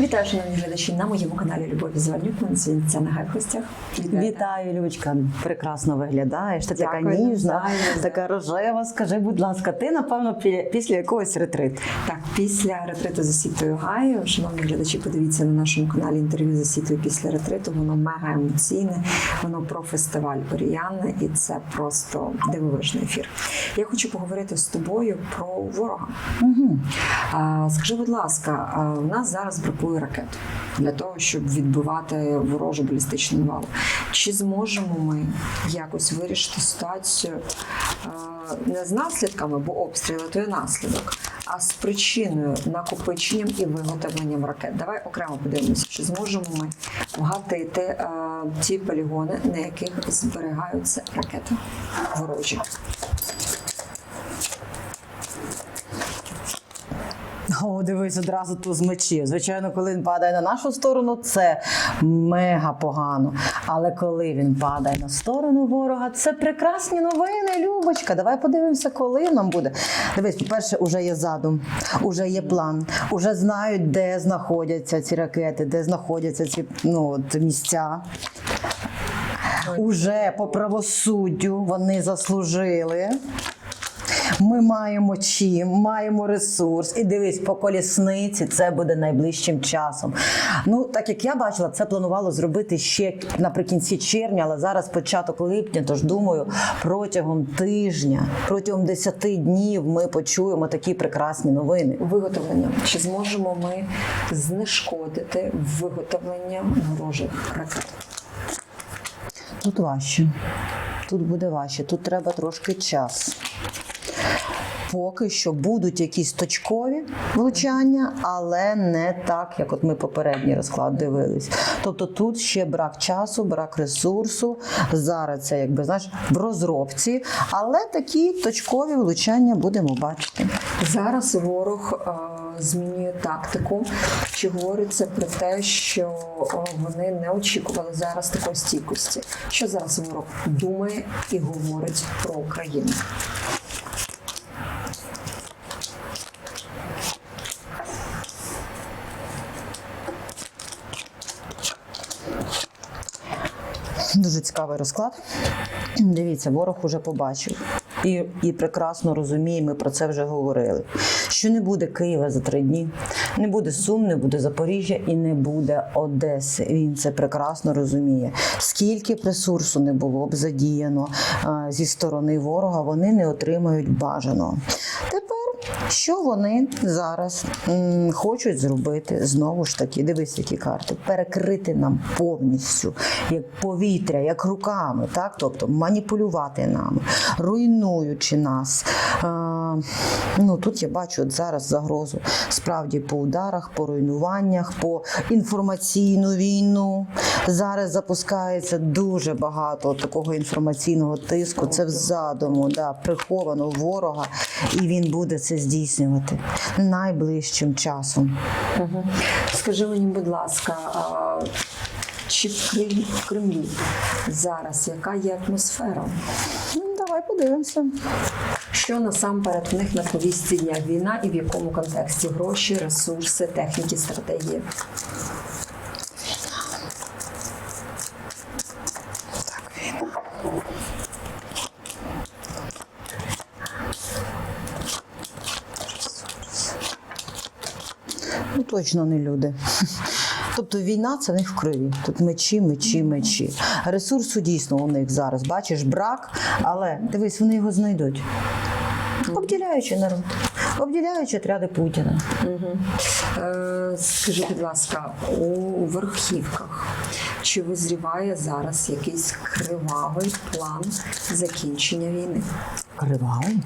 Вітаю, шановні глядачі, на моєму каналі Любов Звальнюк. Мене сьогодні Тетяна Гай в гостях. Вітаю, Любочка. Прекрасно виглядаєш. Ти така Дякую, ніжна, навзаєм. така рожева. Скажи, будь ласка, ти напевно пі- після якогось ретриту. Так, після ретриту за сітою Гаю, шановні глядачі, подивіться на нашому каналі інтерв'ю за сітою після ретриту. Воно мега емоційне, воно про фестиваль Оріяна, і це просто дивовижний ефір. Я хочу поговорити з тобою про ворога. Угу. А, Скажи, будь ласка, а в нас зараз бракує ракет для того, щоб відбивати ворожу балістичну навалу. Чи зможемо ми якось вирішити ситуацію не з наслідками, бо обстріли то є наслідок, а з причиною накопиченням і виготовленням ракет? Давай окремо подивимося, чи зможемо ми вгатити ті полігони, на яких зберігаються ракети ворожі. О, дивись, одразу ту з мечів. Звичайно, коли він падає на нашу сторону, це мега погано. Але коли він падає на сторону ворога, це прекрасні новини, Любочка. Давай подивимося, коли нам буде. Дивись, по-перше, уже є задум, уже є план, уже знають, де знаходяться ці ракети, де знаходяться ці ну, от, місця. Уже по правосуддю вони заслужили. Ми маємо чим, маємо ресурс. І дивись, по колісниці це буде найближчим часом. Ну, так як я бачила, це планувало зробити ще наприкінці червня, але зараз початок липня. Тож думаю, протягом тижня, протягом 10 днів ми почуємо такі прекрасні новини. виготовленням. Чи зможемо ми знешкодити виготовлення ворожих ракет? Тут важче. Тут буде важче. Тут треба трошки час. Поки що будуть якісь точкові влучання, але не так, як от ми попередній розклад дивились. Тобто тут ще брак часу, брак ресурсу. Зараз це якби знаєш в розробці, але такі точкові влучання будемо бачити. Зараз ворог е, змінює тактику. Чи говориться про те, що вони не очікували зараз такої стійкості? Що зараз ворог думає і говорить про Україну? Дуже цікавий розклад. Дивіться, ворог уже побачив. І, і прекрасно розуміє, ми про це вже говорили. Що не буде Києва за три дні, не буде Сум, не буде Запоріжжя і не буде Одеси. Він це прекрасно розуміє. Скільки б ресурсу не було б задіяно зі сторони ворога, вони не отримають бажаного. Що вони зараз м, хочуть зробити? Знову ж таки, дивись, які карти, перекрити нам повністю, як повітря, як руками, так? тобто маніпулювати нами, руйнуючи нас. Е, ну, тут я бачу от зараз загрозу справді по ударах, по руйнуваннях, по інформаційну війну. Зараз запускається дуже багато такого інформаційного тиску. Це в задуму, да, приховано ворога, і він буде це здійснювати найближчим часом. Угу. Скажи мені, будь ласка, а, чи в Кремлі, в Кремлі зараз яка є атмосфера? Ну, давай подивимося. Що насамперед в них на повістці дня війна і в якому контексті гроші, ресурси, техніки, стратегії? Точно не люди. Тобто війна це в них в крові. Тут мечі, мечі, мечі. Ресурсу дійсно у них зараз. Бачиш, брак, але дивись, вони його знайдуть. Обділяючи народ, обділяючи отряди Путіна. Угу. Е, скажи, будь ласка, у верхівках чи визріває зараз якийсь кривавий план закінчення війни? Кривавий.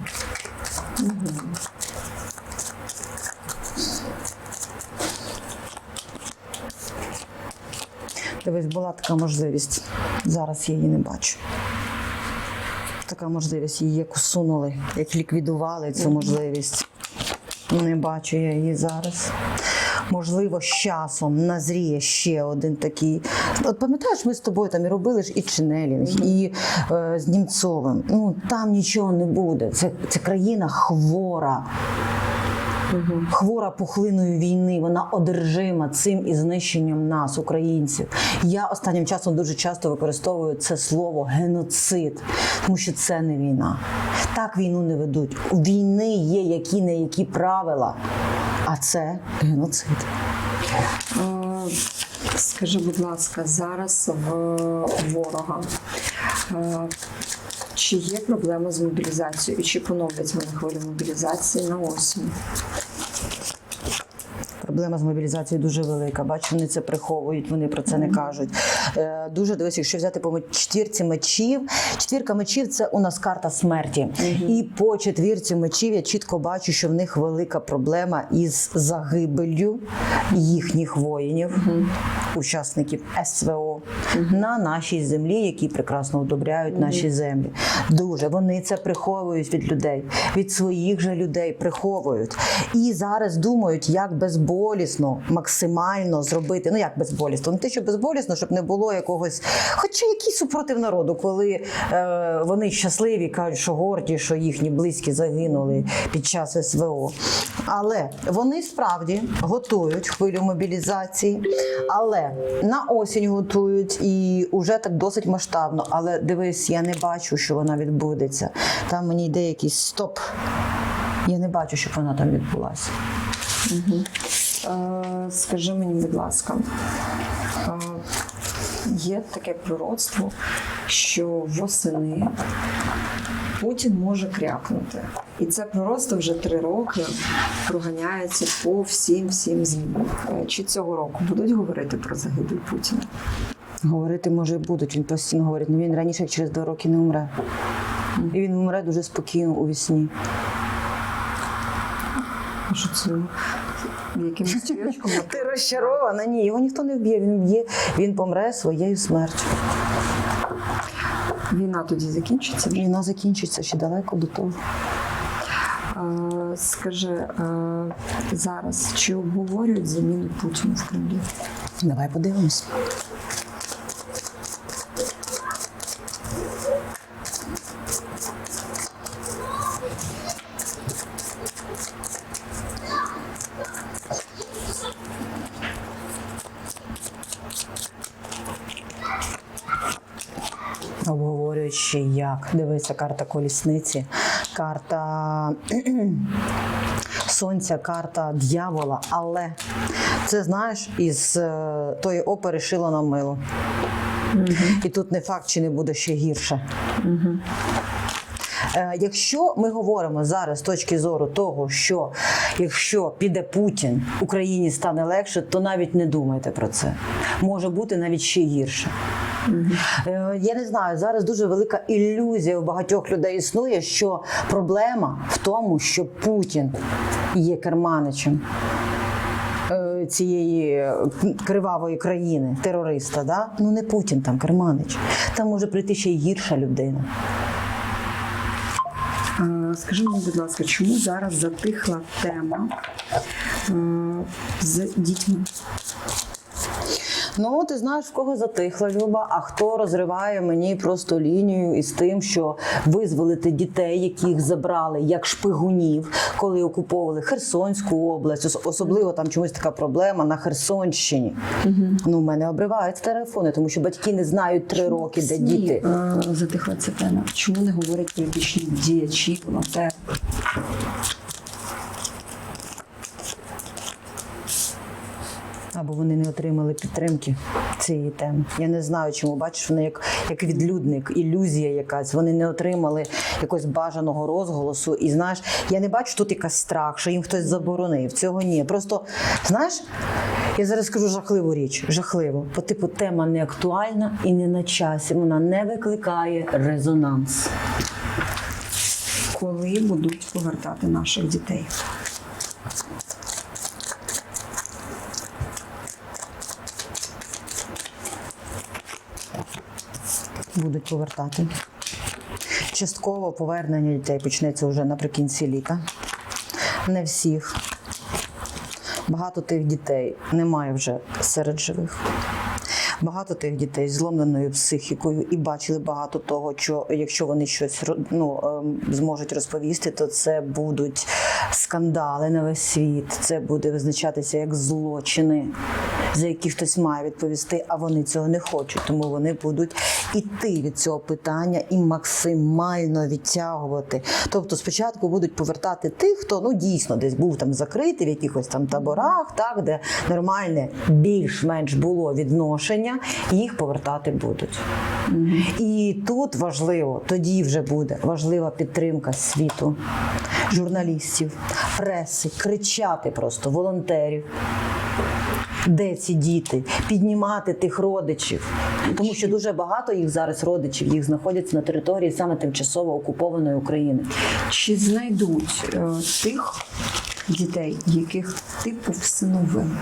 Дивись, була така можливість. Зараз я її не бачу. Така можливість її як усунули, як ліквідували цю можливість. Не бачу я її зараз. Можливо, з часом назріє ще один такий. От пам'ятаєш, ми з тобою там і робили ж і Ченелінг, і е, з Німцовим. Ну там нічого не буде. Це, це країна хвора. Хвора пухлиною війни. Вона одержима цим і знищенням нас, українців. Я останнім часом дуже часто використовую це слово геноцид, тому що це не війна. Так війну не ведуть. У війни є які не які правила, а це геноцид. Е, Скажи, будь ласка, зараз в ворога е, чи є проблеми з мобілізацією, і чи поновлять вони хвилю мобілізації на осінь? Проблема з мобілізацією дуже велика. Бачу, вони це приховують, вони про це не кажуть. Е, дуже дивись, якщо взяти по четвірці мечів. Четвірка мечів це у нас карта смерті. І по четвірці мечів я чітко бачу, що в них велика проблема із загибелью їхніх воїнів, учасників СВО на нашій землі, які прекрасно одобряють наші землі. Дуже вони це приховують від людей, від своїх же людей приховують. І зараз думають, як безболісно, максимально зробити. Ну як безболісно? Не те, що безболісно, щоб не було якогось, хоча який супротив народу, коли е, вони щасливі, кажуть, що горді, що їхні близькі загинули під час СВО. Але вони справді готують хвилю мобілізації, але на осінь готують і вже так досить масштабно. Але дивись, я не бачу, що вона відбудеться. Там мені йде якийсь стоп. Я не бачу, щоб вона там відбулася. Е, Скажи мені, будь ласка, е, є таке пророцтво, що восени Путін може крякнути. І це пророцтво вже три роки проганяється по всім всім ЗМІ. Е, Чи цього року будуть говорити про загибель Путіна? Говорити може будуть. Він постійно говорить, ну він раніше як через два роки не умре. І він умре дуже спокійно у вісні. Що це якимось свічком? Ти розчарована? Ні, його ніхто не вб'є. Він вб'є, він помре своєю смертю. Війна тоді закінчиться? Війна закінчиться ще далеко до того. Скажи зараз, чи обговорюють заміну Путіна в Кремлі? Давай подивимось. Як. Дивися, карта колісниці, карта сонця, карта дьявола. Але це знаєш, із е, тої опери шило на мило. І тут не факт, чи не буде ще гірше. Е, Якщо ми говоримо зараз з точки зору того, що якщо піде Путін, Україні стане легше, то навіть не думайте про це. Може бути навіть ще гірше. Е, Я не знаю, зараз дуже велика ілюзія у багатьох людей існує, що проблема в тому, що Путін є керманичем. е, Цієї е, кривавої країни, терориста, да? ну не Путін там керманич. Там може прийти ще й гірша людина. Скажи мені, будь ласка, чому зараз затихла тема з дітьми? Ну, ти знаєш, в кого затихла Люба, а хто розриває мені просто лінію із тим, що визволити дітей, яких забрали як шпигунів, коли окуповували Херсонську область, особливо там чомусь така проблема на Херсонщині. Ну, в мене обривають телефони, тому що батьки не знають три роки, де діти. е, затихла ця тема? Чому не говорять політичні діячі, волонтери? Або вони не отримали підтримки цієї теми. Я не знаю, чому бачиш, вони як, як відлюдник, ілюзія якась. Вони не отримали якогось бажаного розголосу. І знаєш, я не бачу тут якась страх, що їм хтось заборонив. Цього ні. Просто знаєш, я зараз скажу жахливу річ. Жахливо. По типу тема не актуальна і не на часі. Вона не викликає резонанс. Коли будуть повертати наших дітей? Будуть повертати. Частково повернення дітей почнеться вже наприкінці літа. Не всіх. Багато тих дітей немає вже серед живих. багато тих дітей з зломленою психікою і бачили багато того, що якщо вони щось ну, ем, зможуть розповісти, то це будуть скандали на весь світ. Це буде визначатися як злочини, за які хтось має відповісти, а вони цього не хочуть. Тому вони будуть іти від цього питання і максимально відтягувати. Тобто, спочатку будуть повертати тих, хто ну дійсно десь був там закритий в якихось там таборах, так де нормальне більш-менш було відношення, їх повертати будуть. І тут важливо, тоді вже буде важлива підтримка світу, журналістів, преси, кричати просто волонтерів. Де ці діти? Піднімати тих родичів, тому що дуже багато їх зараз родичів їх знаходяться на території саме тимчасово окупованої України. Чи знайдуть е, тих дітей, яких типу всиновили?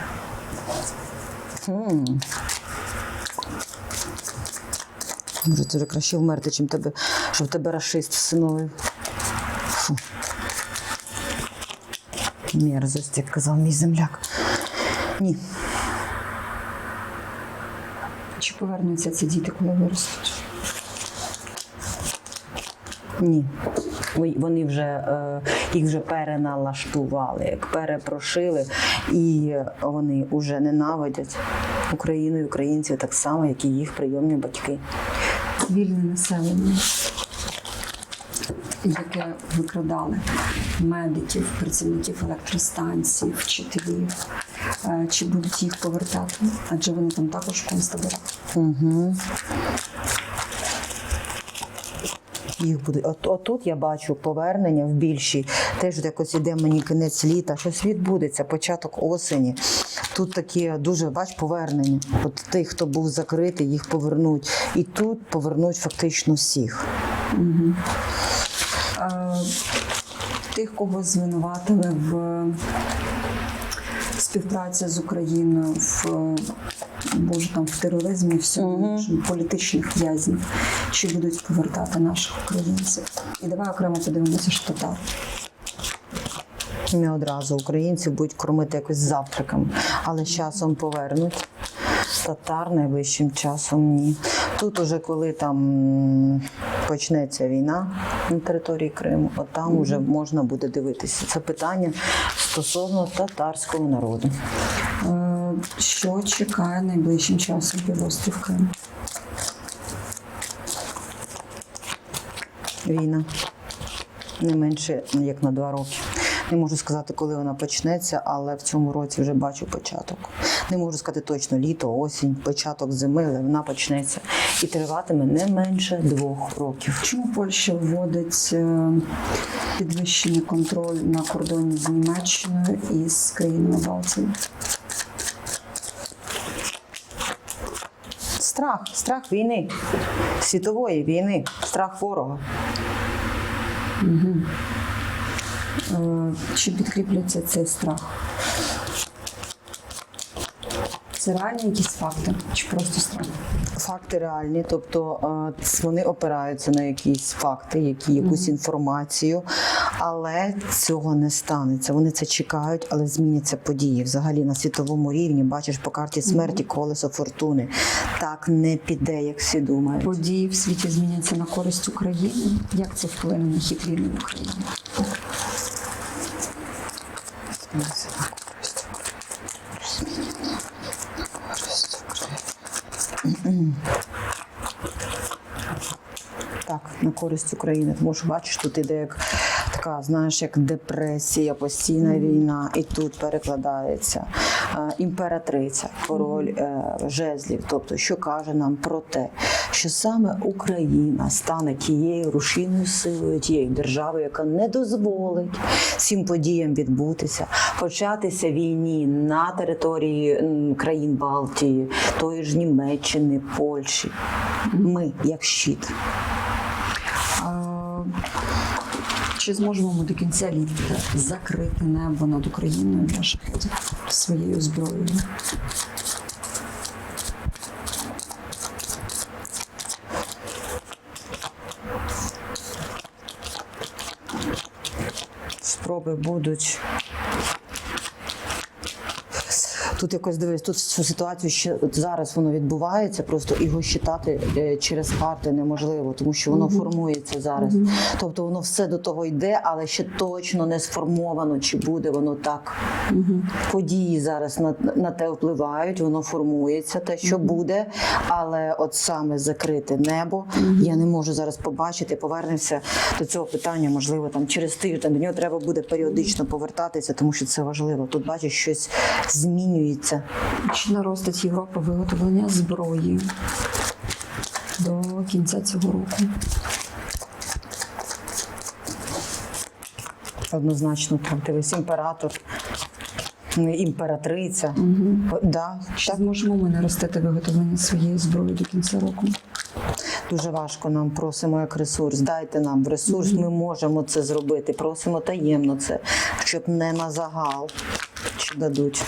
Може, це вже краще вмерти, чим тебе, щоб тебе расист всиновив. Фу. Мерзость, як казав мій земляк. Ні. Чи повернуться ці діти, коли виростуть? Ні. Вони вже е, їх вже переналаштували, перепрошили, і вони вже ненавидять Україну і українців так само, як і їх прийомні батьки. Вільне населення, яке викрадали медиків, працівників електростанцій, вчителів. Чи будуть їх повертати? Адже вони там також в. Угу. Їх буде. От, отут я бачу повернення в більшій. Теж от якось іде мені кінець літа, щось відбудеться, початок осені. Тут такі дуже бач повернення. От тих, хто був закритий, їх повернуть. І тут повернуть фактично всіх. Е, Тих, кого звинуватили в співпраці з Україною, в боже там в тероризмі, всьому іншому, політичних в'язнів, чи будуть повертати наших українців. І давай окремо подивимося ж татар. Не одразу українці будуть кормити якось завтраками, але з часом повернуть. Татар найближчим часом ні. Тут уже коли там почнеться війна на території Криму, от там уже можна буде дивитися. Це питання стосовно татарського народу. Е, Що чекає найближчим часом півострів Крим? Війна не менше як на два роки. Не можу сказати, коли вона почнеться, але в цьому році вже бачу початок. Не можу сказати точно літо, осінь, початок зими, але вона почнеться і триватиме не менше двох років. Чому Польща вводить е, підвищений контроль на кордоні з Німеччиною і з країнами Балтії? Страх, страх війни, світової війни, страх ворога. Е, Чи підкріплюється цей страх? Це реальні якісь факти, чи просто страх? Факти реальні, тобто е, вони опираються на якісь факти, які якусь інформацію, але цього не станеться. Вони це чекають, але зміняться події. Взагалі на світовому рівні бачиш по карті смерті колесо фортуни. Так не піде, як всі думають. Події в світі зміняться на користь України. Як це вплине на хід війни в Україні? Так, на користь України. Тому що бачиш, тут іде як така, знаєш, як депресія, постійна війна, і тут перекладається е, імператриця, король е, жезлів. Тобто, що каже нам про те, що саме Україна стане тією рушійною силою, тією державою, яка не дозволить цим подіям відбутися, початися війні на території країн Балтії, тої ж Німеччини, Польщі. Ми як щит. Чи зможемо ми до кінця літа закрити небо над Україною для своєю зброєю? спроби будуть. Тут якось дивись, тут цю ситуацію ще от зараз воно відбувається, просто його считати е, через карти неможливо, тому що воно формується зараз. Тобто воно все до того йде, але ще точно не сформовано, чи буде воно так. Події зараз на, на те впливають, воно формується, те, що буде, але от саме закрите небо я не можу зараз побачити. Повернемося до цього питання, можливо, там через тиждень. До нього треба буде періодично повертатися, тому що це важливо. Тут бачиш, щось змінюється. Чи наростить Європа виготовлення зброї до кінця цього року? Однозначно, так дивись, імператор, ну, імператриця. О, Да, Чи зможемо ми наростити виготовлення своєї зброї до кінця року? Дуже важко нам просимо як ресурс. Дайте нам ресурс. Ми можемо це зробити. Просимо таємно це, щоб не на загал. Чи дадуть.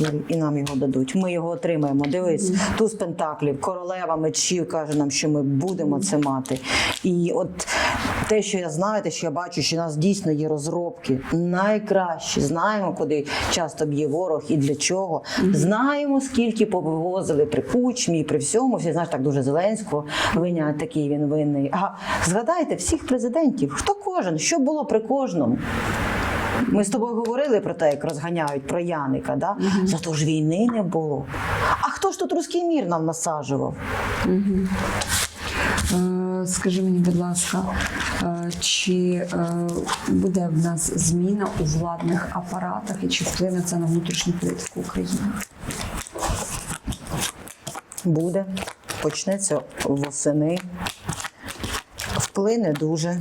І- І нам його дадуть. Ми його отримаємо. Дивись, туз пентаклів, королева мечів каже нам, що ми будемо це мати. І от те, що я знаю, те, що я бачу, що у нас дійсно є розробки найкращі. Знаємо, куди часто б'є ворог і для чого. Знаємо, скільки повивозили при кучмі, при всьому. Всі знаєш, так дуже Зеленського винять такий він винний. А згадайте всіх президентів, хто кожен, що було при кожному. Ми з тобою говорили про те, як розганяють про Яника, да? зато ж війни не було. А хто ж тут руський мір нам насаджував? Е, Скажи мені, будь ласка, е, чи е, буде в нас зміна у владних апаратах і чи вплине це на внутрішню політику України? Буде, почнеться восени, вплине дуже.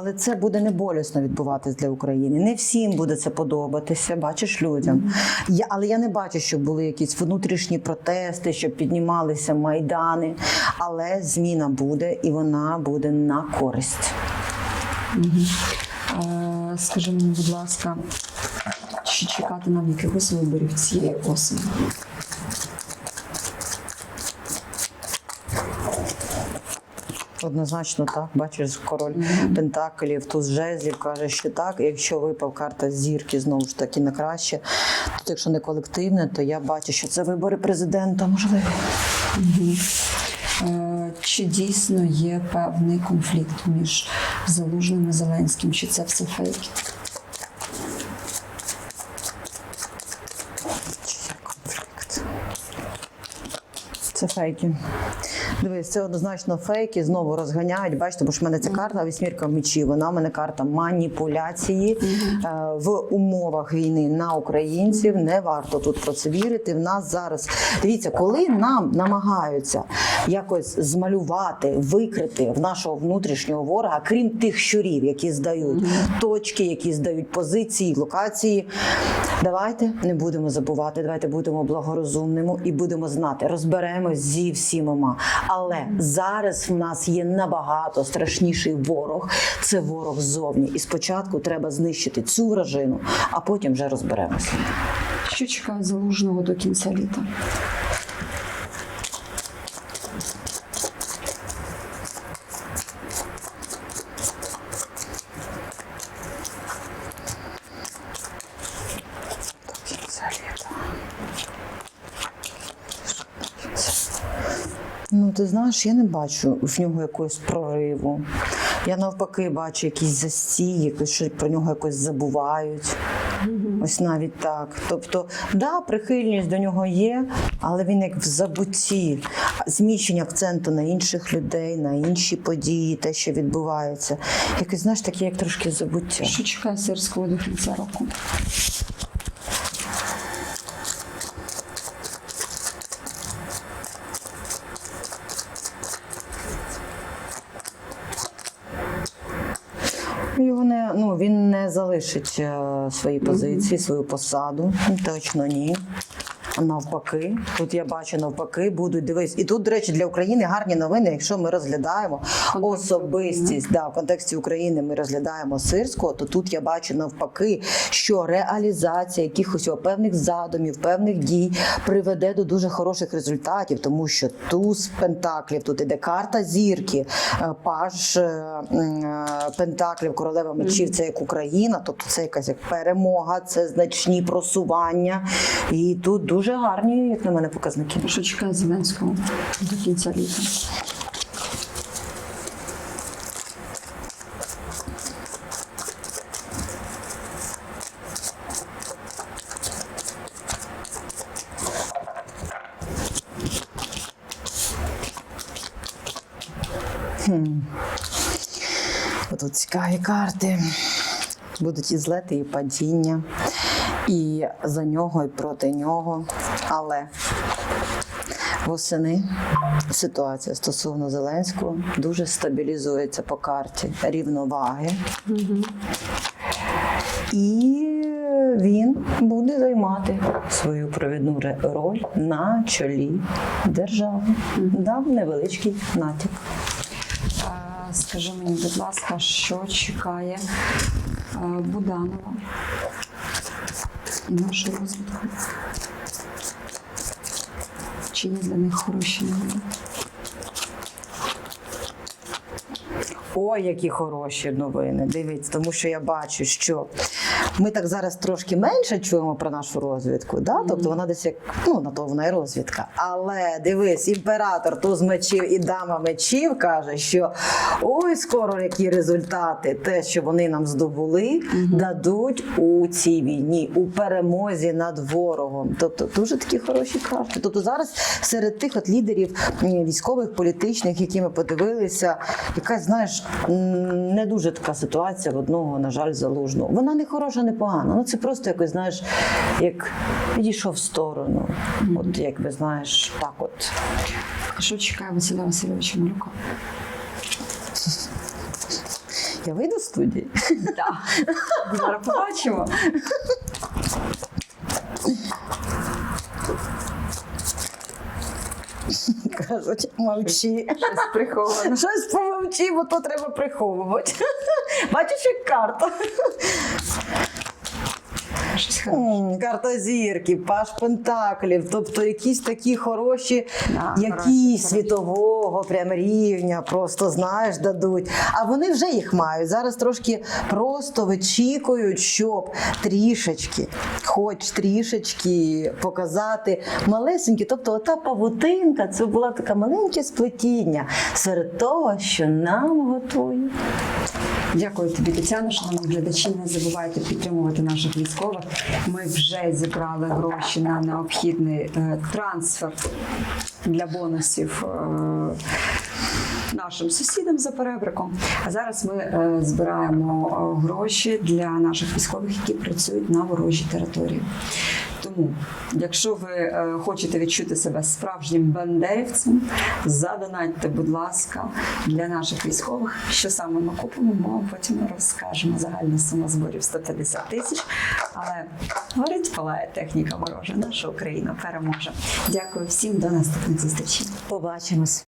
Але це буде не болісно відбуватись для України. Не всім буде це подобатися, бачиш людям. Я, але я не бачу, щоб були якісь внутрішні протести, щоб піднімалися майдани. Але зміна буде і вона буде на користь. Е, Скажи мені, будь ласка, чи чекати нам якихось виборів цієї осені? Однозначно так. Бачиш, король Пентаклів, туз жезлів каже, що так. Якщо випав карта зірки, знову ж таки на краще. Тут, якщо не колективне, то я бачу, що це вибори президента можливі. Е, Чи дійсно є певний конфлікт між Залужним і Зеленським? Чи це все конфлікт? Це фейки. Дивись, це однозначно фейки, знову розганяють. Бачите, бо ж в мене ця карта вісьмірка мечів. Вона в мене карта маніпуляції Е, в умовах війни на українців. Не варто тут про це вірити. В нас зараз дивіться, коли нам намагаються якось змалювати, викрити в нашого внутрішнього ворога, крім тих щурів, які здають точки, які здають позиції, локації. Давайте не будемо забувати, давайте будемо благорозумними і будемо знати, розберемось зі всіма. Але зараз в нас є набагато страшніший ворог. Це ворог ззовні. І спочатку треба знищити цю вражину, а потім вже розберемося. Що чекає Залужного до кінця літа? Знаєш, я не бачу в нього якогось прориву. Я навпаки бачу якісь застій, якось що про нього якось забувають. Ось навіть так. Тобто, да, прихильність до нього є, але він як в забутті. Зміщення акценту на інших людей, на інші події, те, що відбувається. Якось, знаєш, таке, як трошки забуття. Що чекає Сирського до кінця року? Його не ну він залишить е, свої позиції, свою посаду. Точно ні. Навпаки. Тут я бачу навпаки, будуть дивись. І тут, до речі, для України гарні новини, якщо ми розглядаємо особистість да, в контексті України, ми розглядаємо сирського, то тут я бачу навпаки, що реалізація якихось певних задумів, певних дій приведе до дуже хороших результатів, тому що туз пентаклів, тут іде карта зірки, е, паж е, е, пентаклів, королева мечів, це як Україна, тобто це якась як перемога, це значні просування. І тут дуже гарні, як на мене, показники. Що чекає Зеленського до кінця літа? Тут цікаві карти. Будуть і злети, і падіння, і за нього, і проти нього. Але восени ситуація стосовно Зеленського дуже стабілізується по карті рівноваги. І він буде займати свою провідну роль на чолі держави. Дав невеличкий натяк. А, Скажи мені, будь ласка, що чекає е, Буданова і нашу розвитку? Чи є для них хороші новини? Ой, які хороші новини. Дивіться, тому що я бачу, що ми так зараз трошки менше чуємо про нашу розвідку. Да? Тобто вона десь як ну на то вона і розвідка. Але дивись, імператор туз мечів і дама мечів каже, що ой, скоро які результати, те, що вони нам здобули, дадуть у цій війні, у перемозі над ворогом. Тобто дуже такі хороші карти. Тобто зараз серед тих от лідерів військових, політичних, які ми подивилися, якась, знаєш, не дуже така ситуація в одного, на жаль, залужного. Вона не хороша, не погана. Ну це просто якось, знаєш, як відійшов в сторону. От якби знаєш, так от. Що чекає Василя Васильовича Малюка? Я вийду з студії. Так. Зараз побачимо. Кажуть, мовчи. Щось приховано. Щось помовчи, бо то треба приховувати. Бачиш, як карта. Щось хороше. М, Карта зірки, паш пентаклів, тобто якісь такі хороші, Да, які хороші, світового прям рівня, просто знаєш, дадуть. А вони вже їх мають. Зараз трошки просто вичікують, щоб трішечки, хоч трішечки показати малесенькі. Тобто, ота павутинка, це була таке маленьке сплетіння серед того, що нам готують. Дякую тобі, Тетяно. Шановні глядачі, не забувайте підтримувати наших військових. Ми вже зібрали гроші на необхідний е, трансфер для бонусів. е, Нашим сусідам за перебриком. А зараз ми е, збираємо е, гроші для наших військових, які працюють на ворожій території. Тому, якщо ви е, хочете відчути себе справжнім бандерівцем, задонатьте, будь ласка, для наших військових. Що саме ми купимо, ми потім розкажемо. Загальна сума зборів 150 тисяч. Але горить палає техніка ворожа. Наша Україна переможе. Дякую всім, до наступних зустрічей. Побачимось.